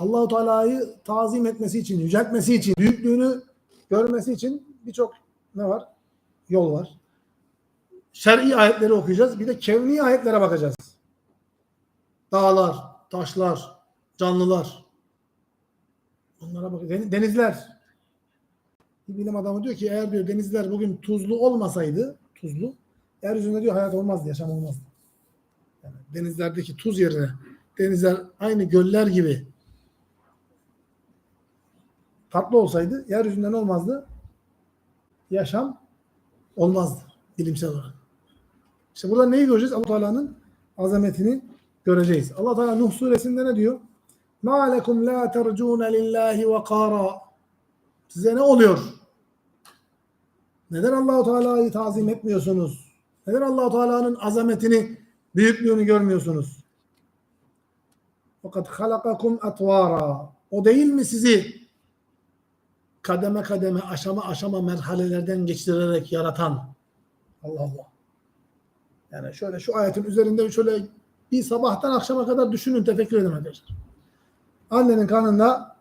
Allahu Teala'yı tazim etmesi için, yüceltmesi için, büyüklüğünü görmesi için birçok ne var? Yol var. Şer'i ayetleri okuyacağız. Bir de kevni ayetlere bakacağız. Dağlar, taşlar, canlılar. Onlara bak. Den- Denizler. Bir bilim adamı diyor ki eğer diyor denizler bugün tuzlu olmasaydı, tuzlu, yeryüzünde diyor hayat olmazdı, yaşam olmazdı. Yani denizlerdeki tuz yerine denizler aynı göller gibi tatlı olsaydı yeryüzünde ne olmazdı? Yaşam olmazdı bilimsel olarak. İşte burada neyi göreceğiz? Allah Teala'nın azametini göreceğiz. Allah Teala Nuh suresinde ne diyor? Ma lekum la tercun lillahi ve Size ne oluyor? Neden Allahu Teala'yı tazim etmiyorsunuz? Neden Allahu Teala'nın azametini, büyüklüğünü görmüyorsunuz? Fakat halakakum atvara. O değil mi sizi kademe kademe, aşama aşama merhalelerden geçirerek yaratan? Allah Allah. Yani şöyle şu ayetin üzerinde şöyle bir sabahtan akşama kadar düşünün, tefekkür edin arkadaşlar. Annenin karnında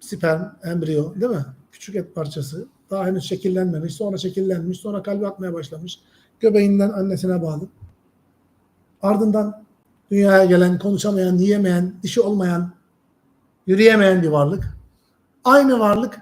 sperm, embriyo değil mi? Küçük et parçası. Daha henüz şekillenmemiş. Sonra şekillenmiş. Sonra kalbi atmaya başlamış. Göbeğinden annesine bağlı. Ardından dünyaya gelen, konuşamayan, yiyemeyen, dişi olmayan, yürüyemeyen bir varlık. Aynı varlık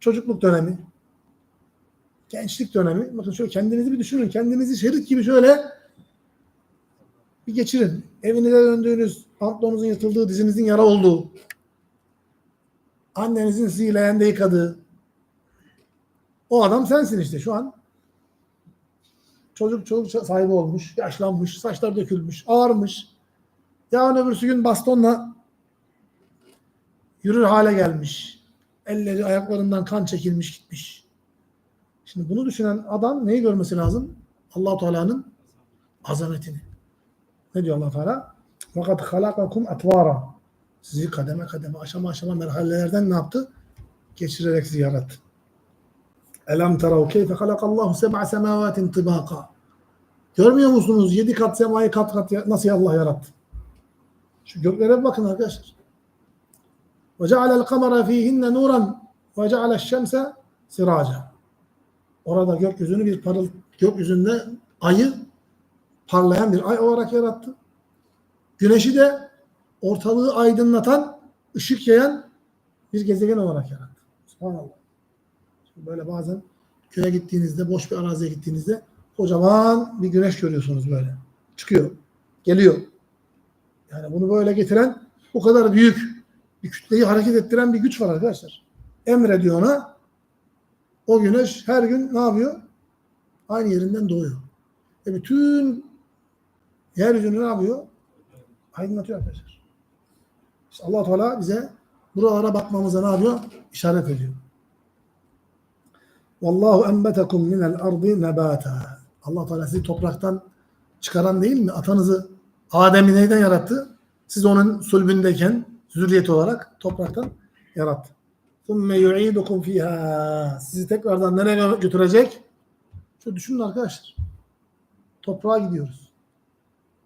çocukluk dönemi, gençlik dönemi. Bakın şöyle kendinizi bir düşünün. Kendinizi şerit gibi şöyle bir geçirin. Evinize döndüğünüz, pantolonunuzun yırtıldığı, dizinizin yara olduğu, annenizin sizi leğende yıkadığı, o adam sensin işte şu an. Çocuk çocuk sahibi olmuş, yaşlanmış, saçlar dökülmüş, ağarmış. Yarın öbürsü gün bastonla yürür hale gelmiş. Elleri ayaklarından kan çekilmiş gitmiş. Şimdi bunu düşünen adam neyi görmesi lazım? allah Teala'nın azametini. Ne diyor allah Teala? Fakat halakakum atvara. Sizi kademe kademe, aşama aşama merhalelerden ne yaptı? Geçirerek sizi yarattı. Elem terav keyfe halakallahu seb'a semavatin tibaka. Görmüyor musunuz? Yedi kat semayı kat kat nasıl Allah yarattı? Şu göklere bakın arkadaşlar. Ve cealel kamera fihinne nuran ve cealel şemse siraca. Orada gökyüzünü bir parıl gökyüzünde ayı parlayan bir ay olarak yarattı. Güneşi de ortalığı aydınlatan, ışık yayan bir gezegen olarak yarattı. Subhanallah. Böyle bazen köye gittiğinizde, boş bir araziye gittiğinizde kocaman bir güneş görüyorsunuz böyle. Çıkıyor, geliyor. Yani bunu böyle getiren bu kadar büyük bir kütleyi hareket ettiren bir güç var arkadaşlar. Emrediyor ona. O güneş her gün ne yapıyor? Aynı yerinden doğuyor. Ve bütün yeryüzünü ne yapıyor? Aydınlatıyor arkadaşlar. İşte allah Teala bize buralara bakmamıza ne yapıyor? İşaret ediyor. Vallahu enbetekum minel ardi nebata. Allah Teala sizi topraktan çıkaran değil mi? Atanızı Adem'i neyden yarattı? Siz onun sulbündeyken zürriyet olarak topraktan yarattı. ثُمَّ يُعِيدُكُمْ فِيهَا Sizi tekrardan nereye götürecek? Şu düşünün arkadaşlar. Toprağa gidiyoruz.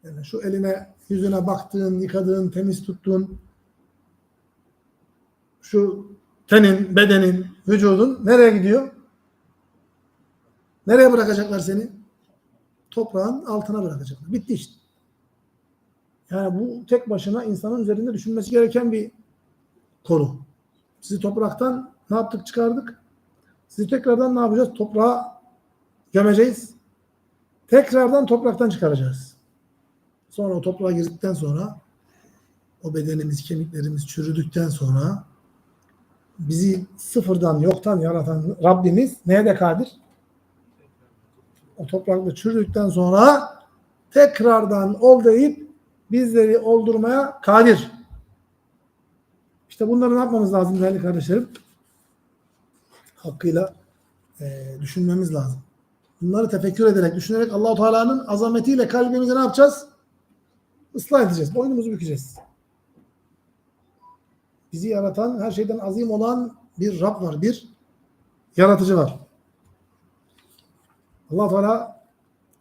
Yani şu eline, yüzüne baktığın, yıkadığın, temiz tuttuğun şu tenin, bedenin, vücudun nereye gidiyor? Nereye bırakacaklar seni? Toprağın altına bırakacaklar. Bitti işte. Yani bu tek başına insanın üzerinde düşünmesi gereken bir konu. Sizi topraktan ne yaptık çıkardık? Sizi tekrardan ne yapacağız? Toprağa gömeceğiz. Tekrardan topraktan çıkaracağız. Sonra o toprağa girdikten sonra o bedenimiz, kemiklerimiz çürüdükten sonra bizi sıfırdan, yoktan yaratan Rabbimiz neye de kadir? O toprakla çürüdükten sonra tekrardan ol deyip bizleri oldurmaya kadir. İşte bunları ne yapmamız lazım değerli kardeşlerim? Hakkıyla e, düşünmemiz lazım. Bunları tefekkür ederek, düşünerek Allahu Teala'nın azametiyle kalbimizi ne yapacağız? Islah edeceğiz. Boynumuzu bükeceğiz. Bizi yaratan, her şeyden azim olan bir Rab var, bir yaratıcı var. Allah Teala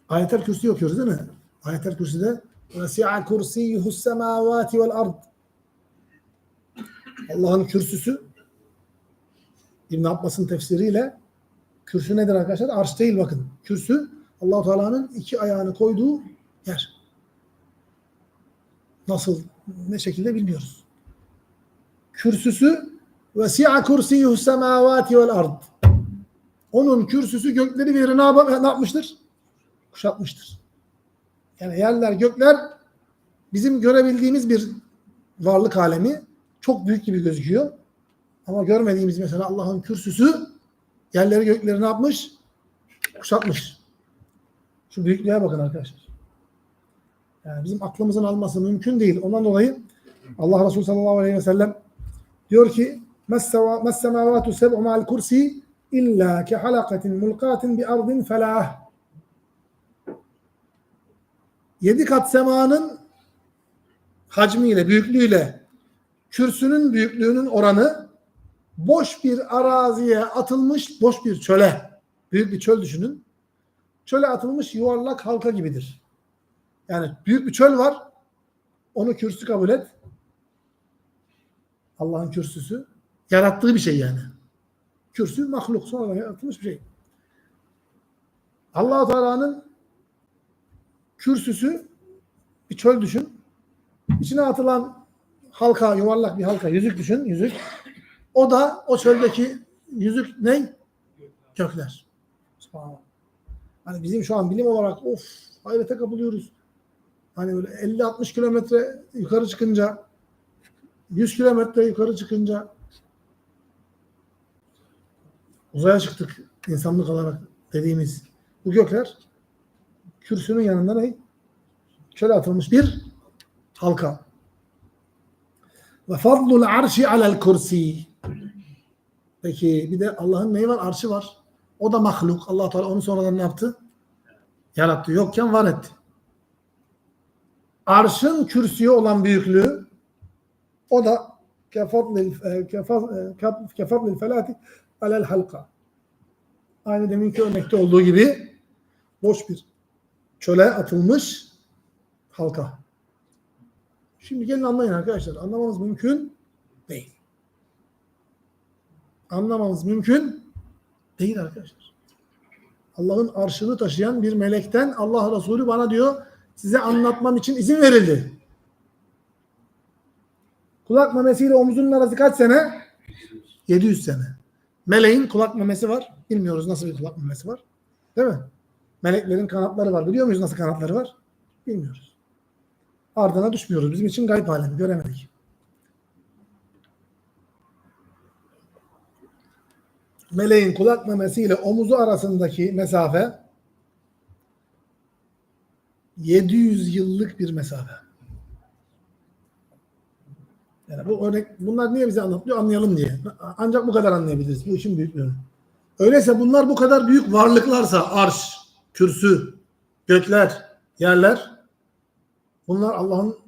Ayetel Kürsi okuyoruz değil mi? Ayetel Kürsi'de وَسِعَ كُرْسِيُّهُ السَّمَاوَاتِ وَالْأَرْضِ Allah'ın kürsüsü İbn Abbas'ın tefsiriyle kürsü nedir arkadaşlar? Arş değil bakın. Kürsü allah Teala'nın iki ayağını koyduğu yer. Nasıl, ne şekilde bilmiyoruz. Kürsüsü vesi'a kursiyuhu semavati vel ard. Onun kürsüsü gökleri bir yere ne, yap- ne yapmıştır? Kuşatmıştır. Yani yerler, gökler bizim görebildiğimiz bir varlık alemi çok büyük gibi gözüküyor. Ama görmediğimiz mesela Allah'ın kürsüsü yerleri gökleri ne yapmış? Kuşatmış. Şu büyüklüğe bakın arkadaşlar. Yani bizim aklımızın alması mümkün değil. Ondan dolayı Allah Resulü sallallahu aleyhi ve sellem diyor ki مَسْ سَمَاوَاتُ سَبْعُ مَا الْكُرْسِي اِلَّا كَحَلَقَةٍ مُلْقَاتٍ بِأَرْضٍ فَلَاهٍ Yedi kat semanın hacmiyle, büyüklüğüyle kürsünün büyüklüğünün oranı boş bir araziye atılmış boş bir çöle. Büyük bir çöl düşünün. Çöle atılmış yuvarlak halka gibidir. Yani büyük bir çöl var. Onu kürsü kabul et. Allah'ın kürsüsü. Yarattığı bir şey yani. Kürsü mahluk. Sonradan yaratılmış bir şey. allah Teala'nın kürsüsü bir çöl düşün. İçine atılan halka, yuvarlak bir halka, yüzük düşün, yüzük. O da o çöldeki yüzük ne? Gökler. Hani bizim şu an bilim olarak of hayrete kapılıyoruz. Hani böyle 50-60 kilometre yukarı çıkınca 100 kilometre yukarı çıkınca uzaya çıktık insanlık olarak dediğimiz bu gökler kürsünün yanında ne? Şöyle atılmış bir halka. Ve fadlul arşi alel kursi. Peki bir de Allah'ın neyi var? Arşı var. O da mahluk. Allah Teala onu sonradan ne yaptı? Yarattı. Yokken var etti. Arşın kürsüye olan büyüklüğü o da kefadlil e, e, felati alel halka. Aynı deminki örnekte olduğu gibi boş bir çöle atılmış halka. Şimdi gelin anlayın arkadaşlar. Anlamamız mümkün değil. Anlamamız mümkün değil arkadaşlar. Allah'ın arşını taşıyan bir melekten Allah Resulü bana diyor size anlatmam için izin verildi. Kulak memesiyle omuzunun arası kaç sene? 700 sene. Meleğin kulak memesi var. Bilmiyoruz nasıl bir kulak memesi var. Değil mi? Meleklerin kanatları var. Biliyor muyuz nasıl kanatları var? Bilmiyoruz. Ardına düşmüyoruz. Bizim için gayb alemi. Göremedik. Meleğin kulak memesiyle omuzu arasındaki mesafe 700 yıllık bir mesafe. Yani bu örnek bunlar niye bize anlatılıyor? Anlayalım diye. Ancak bu kadar anlayabiliriz. Bu işin büyüklüğünü. Öyleyse bunlar bu kadar büyük varlıklarsa arş, kürsü, gökler, yerler bunlar Allah'ın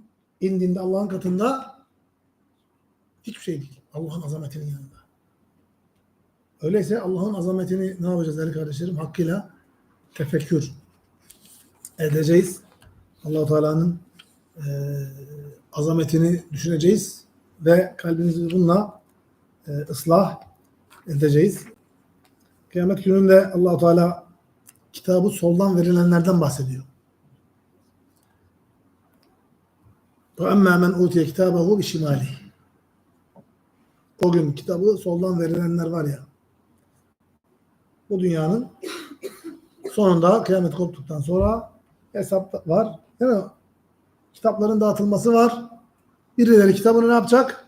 indinde, Allah'ın katında hiçbir şey değil. Allah'ın azametinin yanında. Öyleyse Allah'ın azametini ne yapacağız değerli kardeşlerim? Hakkıyla tefekkür edeceğiz. allah Teala'nın e, azametini düşüneceğiz ve kalbimizi bununla e, ıslah edeceğiz. Kıyamet gününde allah Teala kitabı soldan verilenlerden bahsediyor. وَاَمَّا مَنْ اُوتِيَ كِتَابَهُ بِشِمَالِهِ O gün kitabı soldan verilenler var ya, bu dünyanın sonunda kıyamet koptuktan sonra hesap var. Değil mi? Kitapların dağıtılması var. Birileri kitabını ne yapacak?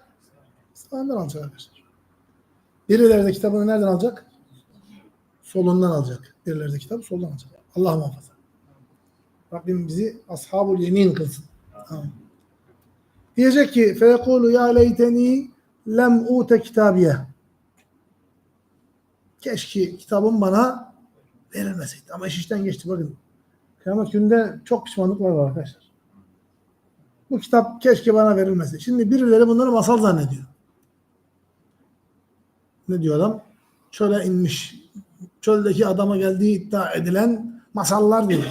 Sağından alacak arkadaşlar. Birileri de kitabını nereden alacak? Solundan alacak. Birileri kitabı soldan alacak. Allah muhafaza. Rabbim bizi ashabul yemin kılsın. Amin. Diyecek ki feyekulu ya leyteni lem ute kitabiye. Keşke kitabım bana verilmeseydi. Ama iş işten geçti bakın. Kıyamet gününde çok pişmanlıklar var arkadaşlar. Bu kitap keşke bana verilmesi. Şimdi birileri bunları masal zannediyor. Ne diyor adam? Çöle inmiş. Çöldeki adama geldiği iddia edilen masallar diyor.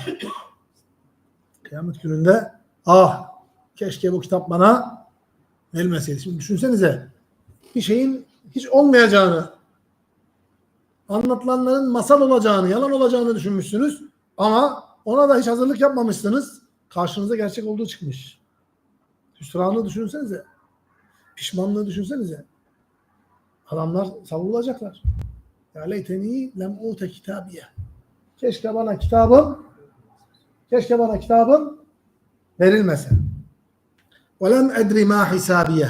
Kıyamet gününde Ah keşke bu kitap bana verilmeseydi. Şimdi düşünsenize bir şeyin hiç olmayacağını anlatılanların masal olacağını, yalan olacağını düşünmüşsünüz ama ona da hiç hazırlık yapmamışsınız. Karşınıza gerçek olduğu çıkmış. Hüsranı düşünsenize. Pişmanlığı düşünsenize. Adamlar savrulacaklar. Ya leyteni lem ute kitabiye. Keşke bana kitabım keşke bana kitabım verilmese. Ve lem edri ma hisabiye.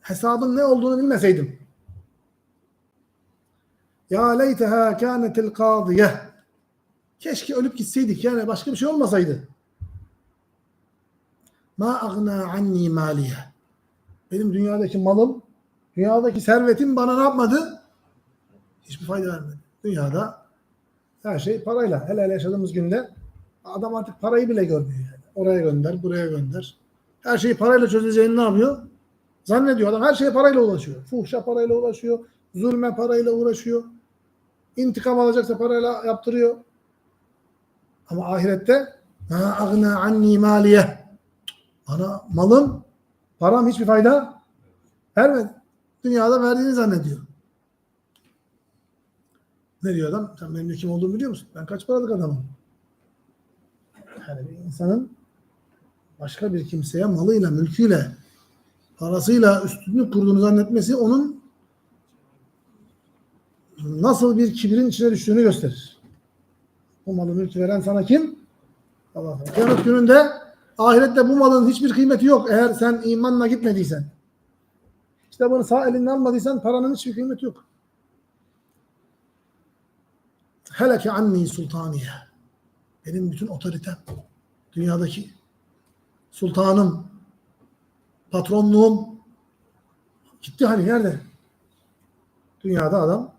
Hesabın ne olduğunu bilmeseydim. Ya leyteha kânetil kâdiye. Keşke ölüp gitseydik yani başka bir şey olmasaydı. Ma agna anni maliye. Benim dünyadaki malım, dünyadaki servetim bana ne yapmadı? Hiçbir fayda vermedi. Dünyada her şey parayla. Hele hele yaşadığımız günde adam artık parayı bile görmüyor. Yani. Oraya gönder, buraya gönder. Her şeyi parayla çözeceğini ne yapıyor? Zannediyor adam her şeye parayla ulaşıyor. Fuhşa parayla ulaşıyor. Zulme parayla uğraşıyor. İntikam alacaksa parayla yaptırıyor. Ama ahirette ma agna anni maliye. Bana malım, param hiçbir fayda vermedi. Dünyada verdiğini zannediyor. Ne diyor adam? Sen benim kim olduğumu biliyor musun? Ben kaç paralık adamım. Yani bir insanın başka bir kimseye malıyla, mülküyle, parasıyla üstünlük kurduğunu zannetmesi onun nasıl bir kibirin içine düştüğünü gösterir. Bu malı mülkü veren sana kim? Allah. Kıyamet gününde ahirette bu malın hiçbir kıymeti yok eğer sen imanla gitmediysen. Kitabını sağ elinden almadıysan paranın hiçbir kıymeti yok. Heleke anni sultaniye. Benim bütün otoritem. Dünyadaki sultanım, patronluğum gitti hani nerede? Dünyada adam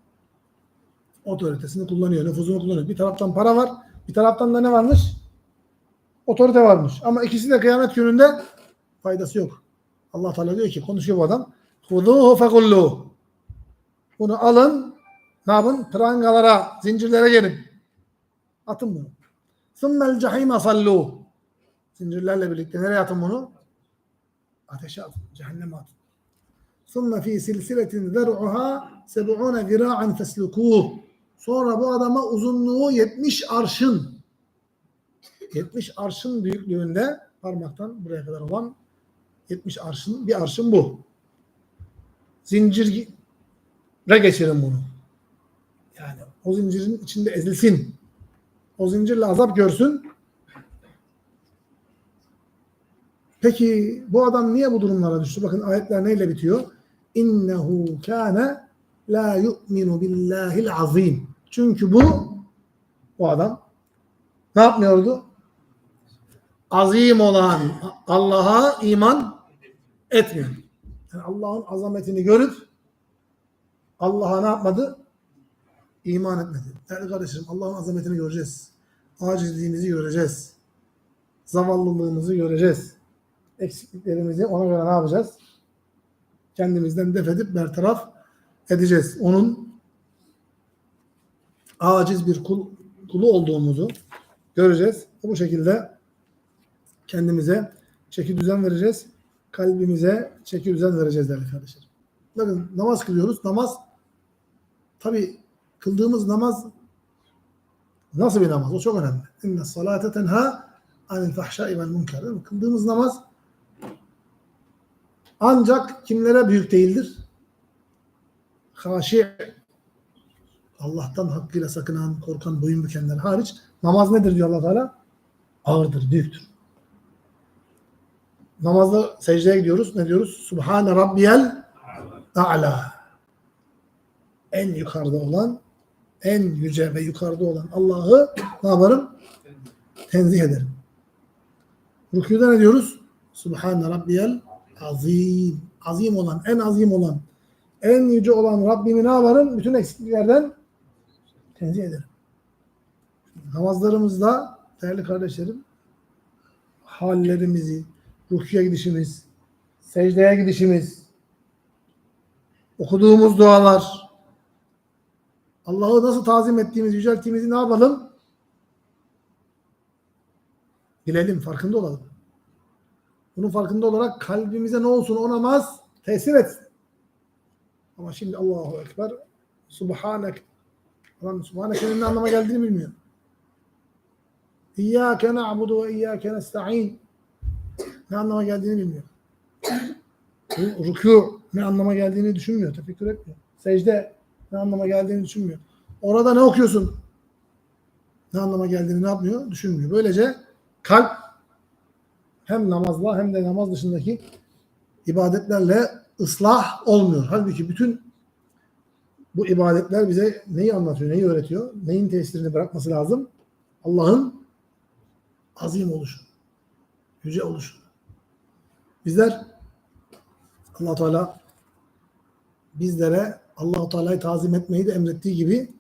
otoritesini kullanıyor, nüfuzunu kullanıyor. Bir taraftan para var, bir taraftan da ne varmış? Otorite varmış. Ama ikisi de kıyamet gününde faydası yok. Allah Teala diyor ki konuşuyor bu adam. Huduhu fekulluhu. Bunu alın, ne yapın? Prangalara, zincirlere gelin. Atın bunu. Sümmel cehime salluhu. Zincirlerle birlikte nereye atın bunu? Ateşe atın, cehenneme atın. Sümme fi silsiletin zer'uha seb'une gira'an feslukuh. Sonra bu adama uzunluğu 70 arşın 70 arşın büyüklüğünde parmaktan buraya kadar olan 70 arşın bir arşın bu. Zincire geçirin bunu. Yani o zincirin içinde ezilsin. O zincirle azap görsün. Peki bu adam niye bu durumlara düştü? Bakın ayetler neyle bitiyor? İnnehu kâne la yu'minu billahil azim. Çünkü bu bu adam ne yapmıyordu? Azim olan Allah'a iman etmiyor. Yani Allah'ın azametini görüp Allah'a ne yapmadı? İman etmedi. Değerli kardeşlerim Allah'ın azametini göreceğiz. Acizliğimizi göreceğiz. Zavallılığımızı göreceğiz. Eksikliklerimizi ona göre ne yapacağız? Kendimizden def edip bertaraf edeceğiz. Onun aciz bir kul, kulu olduğumuzu göreceğiz. Bu şekilde kendimize çeki düzen vereceğiz. Kalbimize çeki düzen vereceğiz değerli kardeşlerim. Bakın namaz kılıyoruz. Namaz tabi kıldığımız namaz nasıl bir namaz? O çok önemli. İnne salate tenha anil fahşai vel münker. Kıldığımız namaz ancak kimlere büyük değildir? Haşi Allah'tan hakkıyla sakınan, korkan, boyun bükenler hariç namaz nedir diyor allah Teala? Ağırdır, büyüktür. Namazda secdeye gidiyoruz. Ne diyoruz? Subhane Rabbiyel A'la. En yukarıda olan, en yüce ve yukarıda olan Allah'ı ne yaparım? Tenzih ederim. Rükûda ne diyoruz? Subhane Rabbiyel Azim. Azim olan, en azim olan, en yüce olan Rabbimi ne yaparım? Bütün eksikliklerden tenzih ederim. Namazlarımızda değerli kardeşlerim hallerimizi, rüküye gidişimiz, secdeye gidişimiz, okuduğumuz dualar, Allah'ı nasıl tazim ettiğimiz, yücelttiğimizi ne yapalım? Bilelim, farkında olalım. Bunun farkında olarak kalbimize ne olsun o namaz tesir etsin. Ama şimdi Allahu Ekber Subhanek Adam Subhaneke'nin ne anlama geldiğini bilmiyor. İyyâke na'budu ve iyyâke nesta'in ne anlama geldiğini bilmiyor. Rükû ne anlama geldiğini düşünmüyor, tefekkür etmiyor. Secde ne anlama geldiğini düşünmüyor. Orada ne okuyorsun? Ne anlama geldiğini ne yapmıyor? Düşünmüyor. Böylece kalp hem namazla hem de namaz dışındaki ibadetlerle ıslah olmuyor. Halbuki bütün bu ibadetler bize neyi anlatıyor, neyi öğretiyor? Neyin tesirini bırakması lazım? Allah'ın azim oluşu, yüce oluşu. Bizler allah Teala bizlere allah Teala'yı tazim etmeyi de emrettiği gibi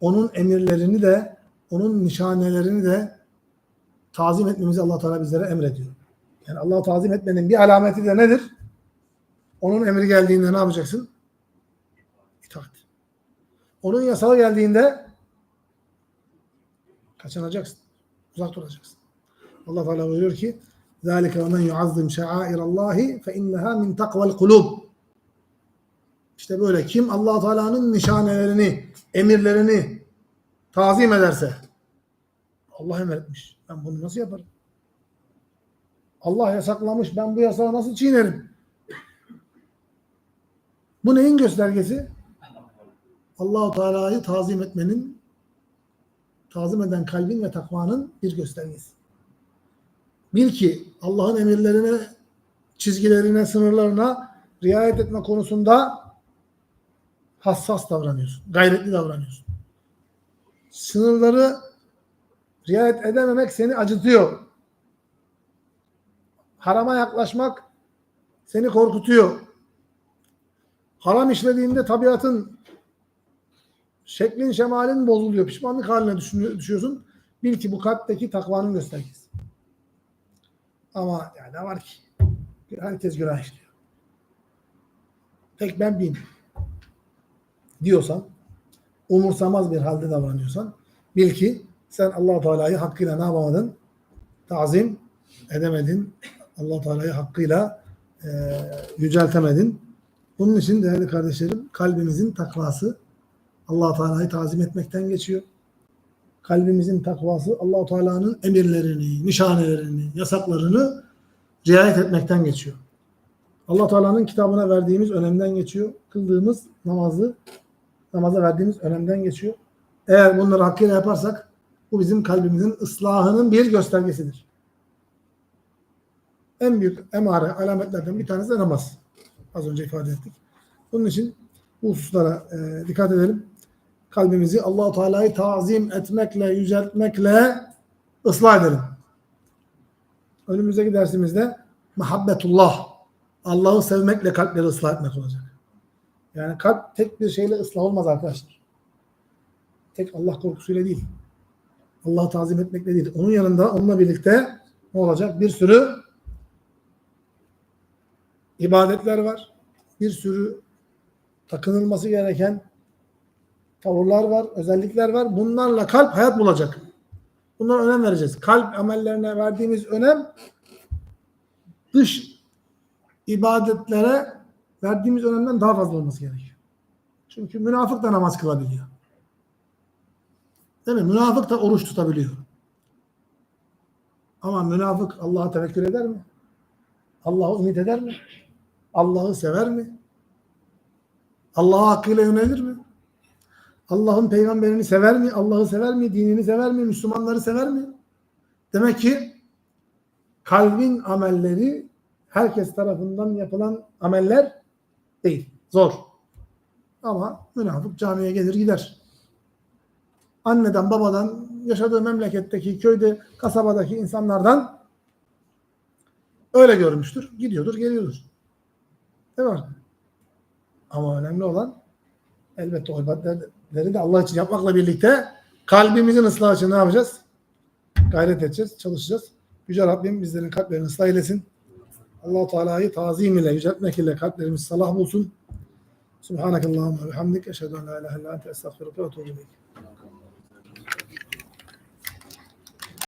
onun emirlerini de onun nişanelerini de tazim etmemizi allah Teala bizlere emrediyor. Yani Allah'ı tazim etmenin bir alameti de nedir? Onun emri geldiğinde ne yapacaksın? İtaat. Onun yasağı geldiğinde kaçınacaksın. Uzak duracaksın. Allah Teala buyuruyor ki ذَٰلِكَ وَمَنْ يُعَظِّمْ شَعَائِرَ اللّٰهِ فَاِنَّهَا مِنْ تَقْوَى الْقُلُوبِ İşte böyle kim allah Teala'nın nişanelerini, emirlerini tazim ederse Allah emretmiş. Ben bunu nasıl yaparım? Allah yasaklamış. Ben bu yasağı nasıl çiğnerim? Bu neyin göstergesi? Allahu Teala'yı tazim etmenin tazim eden kalbin ve takvanın bir göstergesi. Bil ki Allah'ın emirlerine, çizgilerine, sınırlarına riayet etme konusunda hassas davranıyorsun. Gayretli davranıyorsun. Sınırları riayet edememek seni acıtıyor. Harama yaklaşmak seni korkutuyor. Haram işlediğinde tabiatın şeklin şemalin bozuluyor. Pişmanlık haline düşüyorsun. Bil ki bu kalpteki takvanın göstergesi. Ama yani ne var ki? Herkes günah işliyor. Tek ben bilmiyorum. Diyorsan, umursamaz bir halde davranıyorsan, bil ki sen allah Teala'yı hakkıyla ne yapamadın? Tazim edemedin. allah Teala'yı hakkıyla e, yüceltemedin. Bunun için değerli kardeşlerim kalbimizin takvası allah Teala'yı tazim etmekten geçiyor. Kalbimizin takvası allah Teala'nın emirlerini, nişanelerini, yasaklarını riayet etmekten geçiyor. allah Teala'nın kitabına verdiğimiz önemden geçiyor. Kıldığımız namazı, namaza verdiğimiz önemden geçiyor. Eğer bunları hakkıyla yaparsak bu bizim kalbimizin ıslahının bir göstergesidir. En büyük emare, alametlerden bir tanesi de namaz. Az önce ifade ettik. Bunun için bu hususlara e, dikkat edelim. Kalbimizi Allahu Teala'yı tazim etmekle, yüceltmekle ıslah edelim. Önümüzdeki dersimizde muhabbetullah, Allah'ı sevmekle kalpleri ıslah etmek olacak. Yani kalp tek bir şeyle ıslah olmaz arkadaşlar. Tek Allah korkusuyla değil. Allah'ı tazim etmekle değil. Onun yanında onunla birlikte ne olacak? Bir sürü ibadetler var. Bir sürü takınılması gereken tavırlar var, özellikler var. Bunlarla kalp hayat bulacak. Bunlara önem vereceğiz. Kalp amellerine verdiğimiz önem dış ibadetlere verdiğimiz önemden daha fazla olması gerekiyor. Çünkü münafık da namaz kılabiliyor. Değil mi? Münafık da oruç tutabiliyor. Ama münafık Allah'a tevekkül eder mi? Allah'ı ümit eder mi? Allah'ı sever mi? Allah'a hakkıyla yönelir mi? Allah'ın peygamberini sever mi? Allah'ı sever mi? Dinini sever mi? Müslümanları sever mi? Demek ki kalbin amelleri herkes tarafından yapılan ameller değil. Zor. Ama münafık camiye gelir gider. Anneden, babadan, yaşadığı memleketteki, köyde, kasabadaki insanlardan öyle görmüştür. Gidiyordur, geliyordur. Değil mi? Ama önemli olan elbette o ibadetleri de Allah için yapmakla birlikte kalbimizin ıslahı için ne yapacağız? Gayret edeceğiz, çalışacağız. Yüce Rabbim bizlerin kalplerini ıslah eylesin. allah Teala'yı tazim ile, yüceltmek ile kalplerimiz salah bulsun. Subhanakallahumma ve hamdik. Eşhedü en la ilahe illa ente estağfiruke ve.